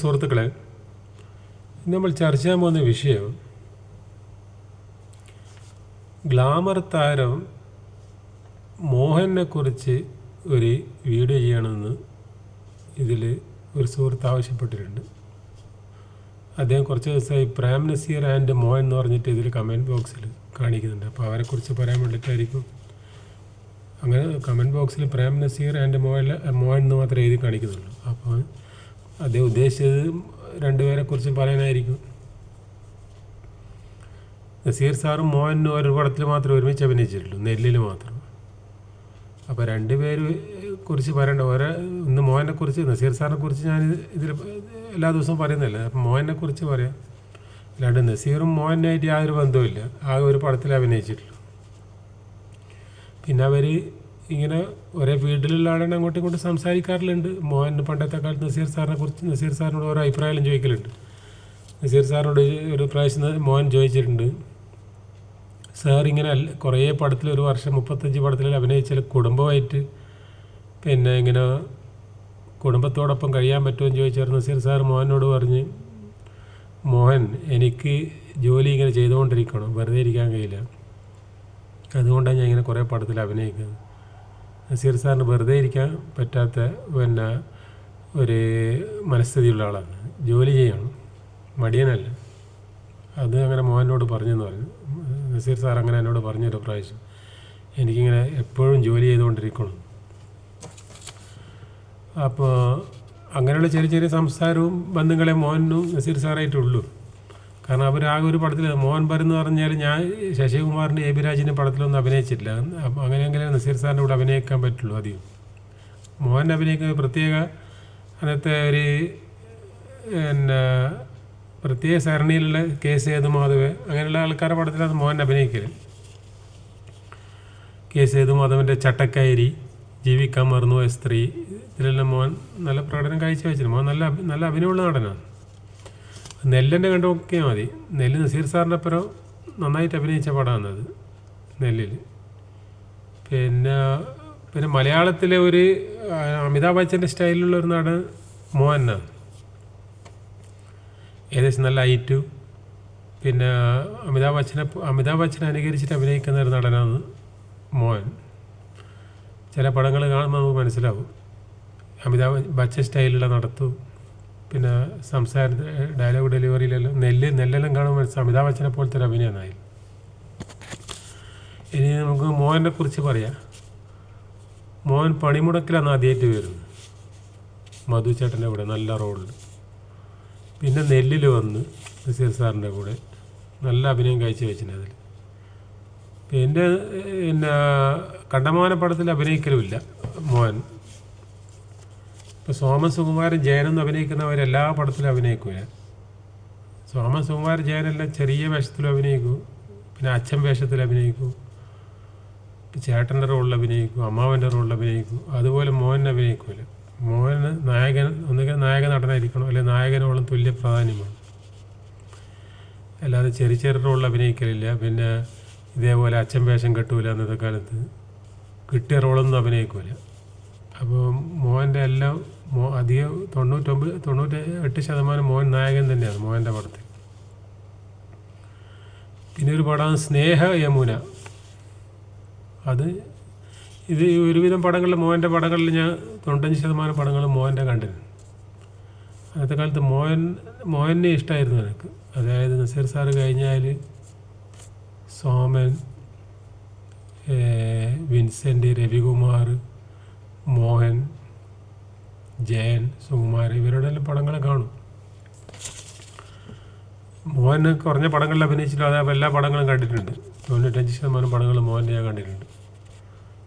സുഹൃത്തുക്കളെ നമ്മൾ ചർച്ച ചെയ്യാൻ പോകുന്ന വിഷയം ഗ്ലാമർ താരം മോഹനെ കുറിച്ച് ഒരു വീഡിയോ ചെയ്യണമെന്ന് ഇതിൽ ഒരു സുഹൃത്ത് ആവശ്യപ്പെട്ടിട്ടുണ്ട്. അദ്ദേഹം കുറച്ച് ദിവസമായി പ്രേം നസീർ ആൻഡ് മോഹൻ എന്ന് പറഞ്ഞിട്ട് ഇതിൽ കമന്റ് ബോക്സിൽ കാണിക്കുന്നുണ്ട്. അപ്പോൾ അവരെക്കുറിച്ച് പറയാൻ വേണ്ടിയിട്ടായിരിക്കും. അങ്ങനെ കമന്റ് ബോക്സിൽ പ്രേം നസീർ ആൻഡ് മോഹൻ മോഹൻ എന്ന് മാത്രമേ എഴുതി കാണിക്കുന്നുള്ളൂ. അപ്പോൾ അദ്ദേഹം ഉദ്ദേശിച്ചത് രണ്ടുപേരെ കുറിച്ച് പറയാനായിരിക്കും. നസീർ സാറും മോഹനും ഒരു പടത്തിൽ മാത്രമേ ഒരുമിച്ച് അഭിനയിച്ചിട്ടുള്ളൂ നെല്ലിൽ മാത്രം. അപ്പോൾ രണ്ടുപേര് കുറിച്ച് പറയണ്ട ഒരേ ഇന്ന് മോഹനെ കുറിച്ച് നസീർ സാറിനെ കുറിച്ച് ഞാൻ ഇതിൽ എല്ലാ ദിവസവും പറയുന്നില്ല അപ്പം മോഹനെ കുറിച്ച് പറയാം. അല്ലാണ്ട് നസീറും മോഹനായിട്ട് യാതൊരു ബന്ധവുമില്ല ആ ഒരു പടത്തിൽ അഭിനയിച്ചിട്ടുള്ളൂ. പിന്നെ അവർ ഇങ്ങനെ ഒരേ ഫീൽഡിലുള്ള ആളാണ് അങ്ങോട്ടും ഇങ്ങോട്ടും സംസാരിക്കാറിലുണ്ട് മോഹൻ പണ്ടത്തെ കാലത്ത് നസീർ സാറിനെ കുറിച്ച് നസീർ സാറിനോട് ഓരോ അഭിപ്രായം ചോദിക്കലുണ്ട്. നസീർ സാറിനോട് ഒരു പ്രാവശ്യം മോഹൻ ചോദിച്ചിട്ടുണ്ട്. സാർ ഇങ്ങനെ കുറേ പടത്തിൽ ഒരു വർഷം മുപ്പത്തഞ്ച് പടത്തിൽ അഭിനയിച്ചാൽ കുടുംബമായിട്ട് പിന്നെ ഇങ്ങനെ കുടുംബത്തോടൊപ്പം കഴിയാൻ പറ്റുമെന്ന് ചോദിച്ചാൽ നസീർ സാർ മോഹനോട് പറഞ്ഞ് മോഹൻ എനിക്ക് ജോലി ഇങ്ങനെ ചെയ്തുകൊണ്ടിരിക്കണം വെറുതെ ഇരിക്കാൻ കഴിയില്ല. അതുകൊണ്ടാണ് ഞാൻ ഇങ്ങനെ കുറേ പടത്തിൽ അഭിനയിക്കുന്നത്. നസീർ സാറിന് വെറുതെ ഇരിക്കാൻ പറ്റാത്ത പിന്നെ ഒരു മനസ്ഥിതിയുള്ള ആളാണ്. ജോലി ചെയ്യണം. മടിയനല്ല. അത് അങ്ങനെ മോഹനോട് പറഞ്ഞെന്ന് പറഞ്ഞു. നസീർ സാർ അങ്ങനെ എന്നോട് പറഞ്ഞൊരു പ്രാവശ്യം എനിക്കിങ്ങനെ എപ്പോഴും ജോലി ചെയ്തുകൊണ്ടിരിക്കണം. അപ്പോൾ അങ്ങനെയുള്ള ചെറിയ ചെറിയ സംസാരവും ബന്ധങ്ങളെ മോഹനും നസീർ സാറായിട്ടുള്ളൂ. കാരണം അവർ ആകെ ഒരു പടത്തിൽ മോഹൻ ബർ എന്ന് പറഞ്ഞാൽ ഞാൻ ശശികുമാറിന്റെ എ ബി രാജിന്റെ പടത്തിലൊന്നും അഭിനയിച്ചിട്ടില്ല. അങ്ങനെയെങ്കിലും നസീർ സാറിന്റെ കൂടെ അഭിനയിക്കാൻ പറ്റുള്ളൂ അധികം മോഹൻ അഭിനയിക്കുന്ന പ്രത്യേക അന്നത്തെ ഒരു പിന്നെ പ്രത്യേക സരണിയിലുള്ള കെ സേതു മാധവ് അങ്ങനെയുള്ള ആൾക്കാരുടെ പടത്തിലാണ് മോഹൻ അഭിനയിക്കൽ കെ സേതു മാധവന്റെ ചട്ടക്കയരി ജീവിക്കാൻ മറന്നുപോയ സ്ത്രീ ഇതിലെല്ലാം മോഹൻ നല്ല പ്രകടനം കാഴ്ചവെച്ചിരുന്നു മോഹൻ നല്ല നല്ല അഭിനയമുള്ള നടനാണ്. നെല്ലിന്റെ കണ്ടു നോക്കിയാൽ മതി. നെല്ല് നസീർ സാറിന്റെ അപ്പുറം നന്നായിട്ട് അഭിനയിച്ച പടമാണ് അത് നെല്ലിൽ പിന്നെ പിന്നെ മലയാളത്തിലെ ഒരു അമിതാഭ് ബച്ചന്റെ സ്റ്റൈലിലുള്ള ഒരു നടൻ മോഹനാണ് ഏകദേശം നല്ല ഐറ്റു പിന്നെ അമിതാഭ് ബച്ചനെ അമിതാഭ് ബച്ചനെ അനുകരിച്ചിട്ട് അഭിനയിക്കുന്ന ഒരു നടനാണ് മോഹൻ. ചില പടങ്ങൾ കാണുമ്പോൾ നമുക്ക് മനസ്സിലാവും. അമിതാഭ് ബച്ചൻ സ്റ്റൈലുള്ള നടത്തു. പിന്നെ സംസാര ഡയലോഗ് ഡെലിവറിയിലെല്ലാം നെല്ല് നെല്ലെല്ലാം കാണുമ്പോൾ അമിതാഭ് ബച്ചനെ പോലത്തെ ഒരു അഭിനയമായി ഇനി നമുക്ക് മോഹനെ കുറിച്ച് പറയാം. മോഹൻ പണിമുടക്കിലാണ് ആദ്യമായിട്ട് വരുന്നത്. മധു ചേട്ടന്റെ കൂടെ നല്ല റോളിൽ പിന്നെ നെല്ലിൽ വന്ന് നസീർ സാറിന്റെ കൂടെ നല്ല അഭിനയം കാഴ്ച വെച്ചിട്ടുണ്ട് അതിൽ പിന്നെ പിന്നെ കണ്ടമാന പടത്തിൽ അഭിനയിക്കലുമില്ല മോഹൻ. ഇപ്പോൾ സോമൻ സുകുമാരൻ ജയനൊന്നും അഭിനയിക്കുന്നവരെല്ലാ പടത്തിലും അഭിനയിക്കൂല. സോമൻ സുകുമാരൻ ജയനെല്ലാം ചെറിയ വേഷത്തിലും അഭിനയിക്കൂ. പിന്നെ അച്ഛൻ വേഷത്തിൽ അഭിനയിക്കും. ചേട്ടന്റെ റോളിൽ അഭിനയിക്കും അമ്മാവന്റെ റോളിൽ അഭിനയിക്കും. അതുപോലെ മോഹൻ അഭിനയിക്കൂല. മോഹന് നായകൻ ഒന്നുകിൽ നായക നടനായിരിക്കണം അല്ലെങ്കിൽ നായകനോളം തുല്യ പ്രാധാന്യമാണ്. അല്ലാതെ ചെറിയ ചെറിയ റോളിൽ അഭിനയിക്കലില്ല. പിന്നെ ഇതേപോലെ അച്ഛൻ വേഷം കെട്ടൂല അന്നത്തെ കാലത്ത്. കിട്ടിയ റോളൊന്നും അഭിനയിക്കൂല. അപ്പോൾ മോഹന്റെ എല്ലാം മോ അധികം തൊണ്ണൂറ്റൊമ്പത് തൊണ്ണൂറ്റി എട്ട് ശതമാനം മോഹൻ നായകൻ തന്നെയാണ് മോഹന്റെ പടത്തിൽ. പിന്നെ ഒരു പടമാണ് സ്നേഹ യമുന. അത് ഇത് ഒരുവിധം പടങ്ങളിൽ മോഹന്റെ പടങ്ങളിൽ ഞാൻ തൊണ്ണൂറ്റഞ്ച് ശതമാനം പടങ്ങൾ മോഹന്റെ കണ്ടിരുന്നു അന്നത്തെ കാലത്ത് മോഹൻ മോഹനെ ഇഷ്ടമായിരുന്നു എനിക്ക്. അതായത് നസീർ സാറ് കഴിഞ്ഞാൽ സോമൻ വിൻസെന്റ് രവികുമാർ മോഹൻ ജയൻ സുകുമാർ ഇവരുടെ എല്ലാം പടങ്ങൾ കാണും. മോഹൻ കുറഞ്ഞ പടങ്ങളിൽ അഭിനയിച്ചിട്ടും അതേ എല്ലാ പടങ്ങളും കണ്ടിട്ടുണ്ട്. തൊണ്ണൂറ്റഞ്ച് ശതമാനം പടങ്ങൾ മോഹന്റെ ഞാൻ കണ്ടിട്ടുണ്ട്.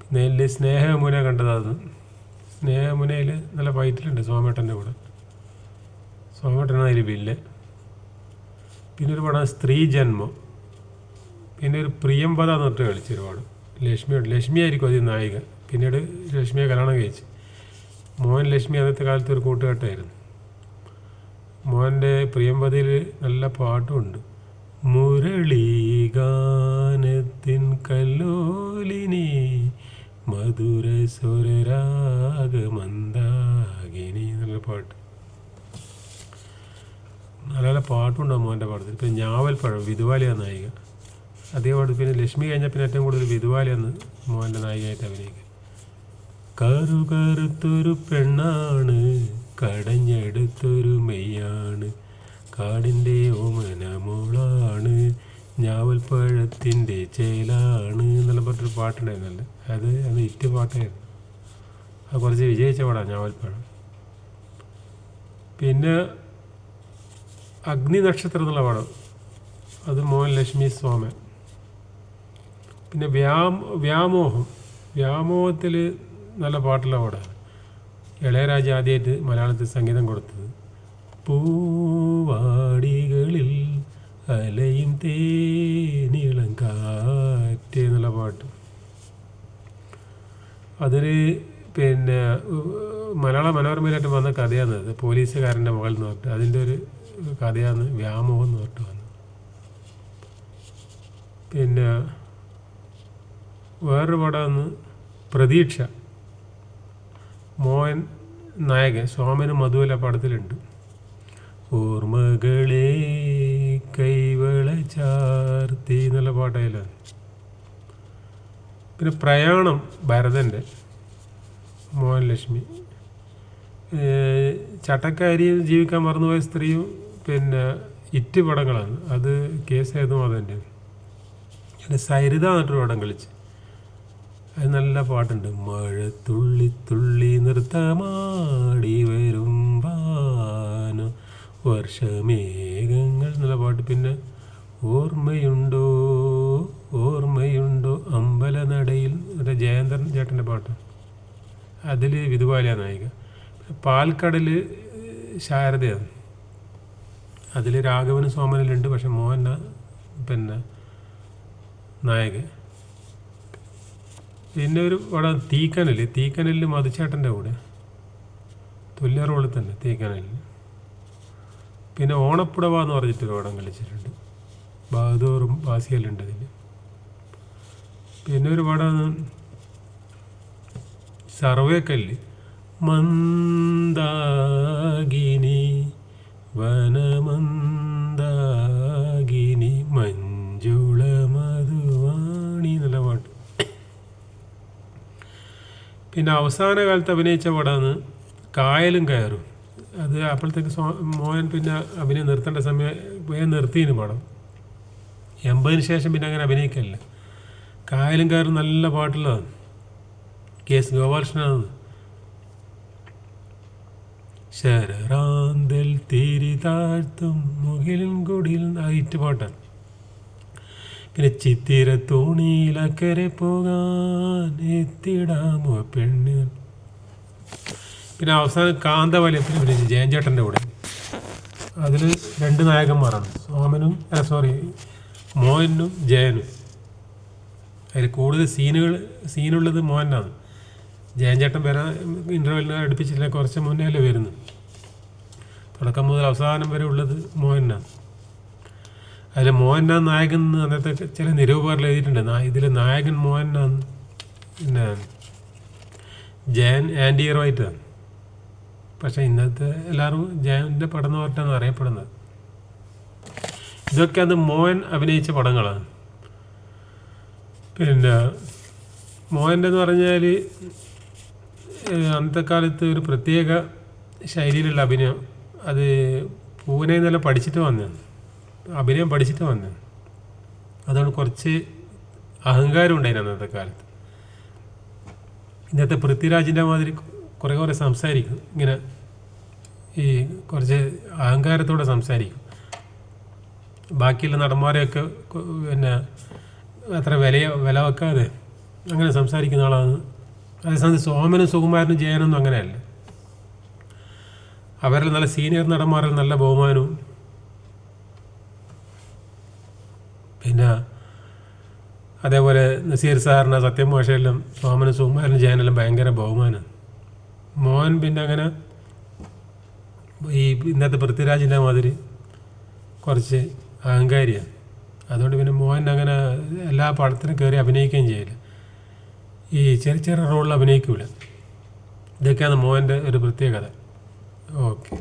പിന്നെ അതിൽ സ്നേഹമുന കണ്ടതാണ് സ്നേഹമുനയിൽ നല്ല ഫൈറ്റിലുണ്ട് സോമേട്ടന്റെ കൂടെ. സോമേട്ടനാണ് അതിൽ വില്ല് പിന്നെ ഒരു പടം സ്ത്രീ ജന്മം. പിന്നെ ഒരു പ്രിയംപദ എന്ന് പറഞ്ഞിട്ട് കളിച്ചൊരു പടം ലക്ഷ്മിയുണ്ട് ലക്ഷ്മി ആയിരിക്കും അതിൽ നായിക. പിന്നീട് ലക്ഷ്മിയെ കല്യാണം കഴിച്ച്. മോഹൻ ലക്ഷ്മി അന്നത്തെ കാലത്ത് ഒരു കൂട്ടുകെട്ടായിരുന്നു. മോഹന്റെ പ്രിയമ്പതിയിൽ നല്ല പാട്ടുമുണ്ട്. മുരളീഗാനത്തിൻ കല്ലോലിനി മധുര സ്വരരാഗമന്ദാകിനി നല്ല പാട്ട്. നല്ല നല്ല പാട്ടുണ്ടാവും മോന്റെ പാടത്തിൽ? പിന്നെ ഞാവൽപ്പഴം വിധുവാലിയ നായിക. അതേ പാട്ട് പിന്നെ ലക്ഷ്മി കഴിഞ്ഞാൽ പിന്നെ ഏറ്റവും കൂടുതൽ വിധുവാലിയാണ് മോന്റെ നായികയായിട്ട് അഭിനയിക്കുക കറു കറുത്തൊരു പെണ്ണാണ് കടഞ്ഞെടുത്തൊരു മെയ്യാണ്. കാടിന്റെ ഓമനമോളാണ് ഞാവൽപ്പഴത്തിന്റെ ചേലാണ് എന്നെല്ലാം പറഞ്ഞൊരു പാട്ടുണ്ടായിരുന്നല്ലേ. അത് അത് ഇറ്റ് പാട്ടായിരുന്നു. അത് കുറച്ച് വിജയിച്ച പാടാണ് ഞാവൽപ്പഴം പിന്നെ അഗ്നി നക്ഷത്രം എന്നുള്ള പാടം. അത് മോഹൻ ലക്ഷ്മി സ്വാമൻ. പിന്നെ വ്യാം വ്യാമോഹം. വ്യാമോഹത്തിൽ നല്ല പാട്ടുള്ള പാടാണ് ഇളയരാജ ആദ്യമായിട്ട് മലയാളത്തിൽ സംഗീതം കൊടുത്തത്. പൂവാടികളിൽ അലയും തേനീളം കാറ്റ് എന്നുള്ള പാട്ട്. അതിന് പിന്നെ മലയാള മനോരമയിലായിട്ട് വന്ന കഥയാണ് അത്. പോലീസുകാരന്റെ മകൾ എന്ന് പറഞ്ഞിട്ട്. അതിന്റെ ഒരു കഥയാണ് വ്യാമോഹം എന്ന് പറഞ്ഞിട്ട് വന്നത്. പിന്നെ വേറൊരു പടമാണ് പ്രതീക്ഷ. മോഹൻ നായകൻ സോമനും മധുവല പടത്തിലുണ്ട്. ഓർമ്മകളെ കൈവള ചാർത്തി എന്നുള്ള പാട്ടായാലും പിന്നെ പ്രയാണം ഭരതന്റെ മോഹൻ ലക്ഷ്മി. ഏഹ് ചട്ടക്കാരിയും ജീവിക്കാൻ മറന്നുപോയ സ്ത്രീയും പിന്നെ ഇറ്റ് പടങ്ങളാണ്. അത് കേസ് പിന്നെ സരിത എന്നിട്ടൊരു പടം കളിച്ച്. അത് നല്ല പാട്ടുണ്ട്. മഴ തുള്ളി തുള്ളി നൃത്തമാടി വരും വർഷമേഘങ്ങൾ എന്നുള്ള പാട്ട്. പിന്നെ ഓർമ്മയുണ്ടോ? ഓർമ്മയുണ്ടോ? അമ്പലനടയിൽ മറ്റേ ജയന്തൻ ചേട്ടന്റെ പാട്ട്. അതിൽ വിധുവാല നായിക. പാൽക്കടൽ ശാരദയാണ്. അതിൽ രാഘവനും സോമനിലുണ്ട് പക്ഷെ മോഹന പിന്നെ നായകൻ. പിന്നെ ഒരു പടം തീക്കനൽ തീക്കനലിൽ മധുച്ചേട്ടന്റെ കൂടെ. തുല്യ റോളിൽ തന്നെ തീക്കനലിൽ പിന്നെ ഓണപ്പുടവ എന്ന് പറഞ്ഞിട്ടൊരു പടം കളിച്ചിട്ടുണ്ട്. ബഹദൂറും ബാസിയലുണ്ട് അതിൽ പിന്നെ ഒരു പടം സർവേക്കല്ല്. മന്ദാഗിനി വനമന്ദാകിനി പിന്നെ അവസാന കാലത്ത് അഭിനയിച്ച പടമാണ് കായലും കയറും. അത് അപ്പോഴത്തേക്ക് മോഹൻ പിന്നെ അഭിനയം നിർത്തേണ്ട സമയം വേഗം നിർത്തിയിരുന്നു പടം. എൺപതിന് ശേഷം പിന്നെ അങ്ങനെ അഭിനയിക്കല്ല കായലും കയറും നല്ല പാട്ടുള്ളതാണ്. K S ഗോപാലകൃഷ്ണനാണ്. ശരറാന്തൽ തിരി താഴ്ത്തും മുകിലും കൊടിയിൽ ആയിട്ട് പാട്ടാണ്. പിന്നെ ചിത്തിര തോണിയിലക്കരെ പോകാൻ എത്തിടാമോ പെണ്ണ്. പിന്നെ അവസാനം കാന്തവലയത്തിൽ പിന്നെ ജയൻ ചേട്ടന്റെ കൂടെ. അതിൽ രണ്ട് നായകന്മാരാണ്. സോമനും സോറി മോഹനും ജയനും. അതിൽ കൂടുതൽ സീനുകൾ സീനുള്ളത് മോഹനാണ്. ജയൻ ചേട്ടൻ വരാൻ ഇന്റർവെല്ലിനെ അടുപ്പിച്ചില്ല കുറച്ച് മുന്നേ അല്ലേ വരുന്നത്. തുടക്കം മുതൽ അവസാനം വരെ ഉള്ളത് മോഹനാണ്. അതിൽ മോഹൻലാൽ നായകൻ എന്ന് അന്നത്തെ ചില നിരൂപകരിൽ എഴുതിയിട്ടുണ്ട്. ഇതിൽ നായകൻ മോഹൻലാൽ പിന്നെ ജയൻ ആന്റി പക്ഷേ ഇന്നത്തെ എല്ലാവരും ജയന്റെ പടം എന്ന് പറഞ്ഞിട്ടാണ് അറിയപ്പെടുന്നത്. ഇതൊക്കെ അത് മോഹൻ അഭിനയിച്ച പടങ്ങളാണ്. പിന്നെ മോഹന്റെ എന്ന് പറഞ്ഞാൽ അന്നത്തെ കാലത്ത് ഒരു പ്രത്യേക ശൈലിയിലുള്ള അഭിനയം. അത് പൂനെ നല്ല പഠിച്ചിട്ട് വന്നതാണ്. അഭിനയം പഠിച്ചിട്ട് വന്നത് അതുകൊണ്ട് കുറച്ച് അഹങ്കാരം ഉണ്ടായിരുന്നു അന്നത്തെ കാലത്ത്. ഇന്നത്തെ പൃഥ്വിരാജിന്റെ മാതിരി കുറേ കുറേ സംസാരിക്കും. ഇങ്ങനെ ഈ കുറച്ച് അഹങ്കാരത്തോടെ സംസാരിക്കും. ബാക്കിയുള്ള നടന്മാരെയൊക്കെ പിന്നെ അത്ര വില വില വെക്കാതെ അങ്ങനെ സംസാരിക്കുന്ന ആളാണ്. അതേസമയത്ത് സോമനും സുകുമാരനും ജയനൊന്നും അങ്ങനെയല്ല. അവരിൽ നല്ല സീനിയർ നടന്മാരിൽ നല്ല ബഹുമാനവും പിന്നെ അതേപോലെ നസീർ സാറിന് സത്യം ഭാഷയിലും സോമനും സുകുമാരനും ജയനെല്ലാം ഭയങ്കര ബഹുമാനം. മോൻ പിന്നെ അങ്ങനെ ഈ ഇന്നത്തെ പൃഥ്വിരാജിന്റെ മാതിരി കുറച്ച് അഹങ്കാരിയാണ്. അതുകൊണ്ട് പിന്നെ മോഹൻ അങ്ങനെ എല്ലാ പടത്തിനും കയറി അഭിനയിക്കുകയും ചെയ്യില്ല. ഈ ചെറിയ ചെറിയ റോളിൽ അഭിനയിക്കില്ല ഇതൊക്കെയാണ് മോഹന്റെ ഒരു പ്രത്യേകത. ഓക്കെ.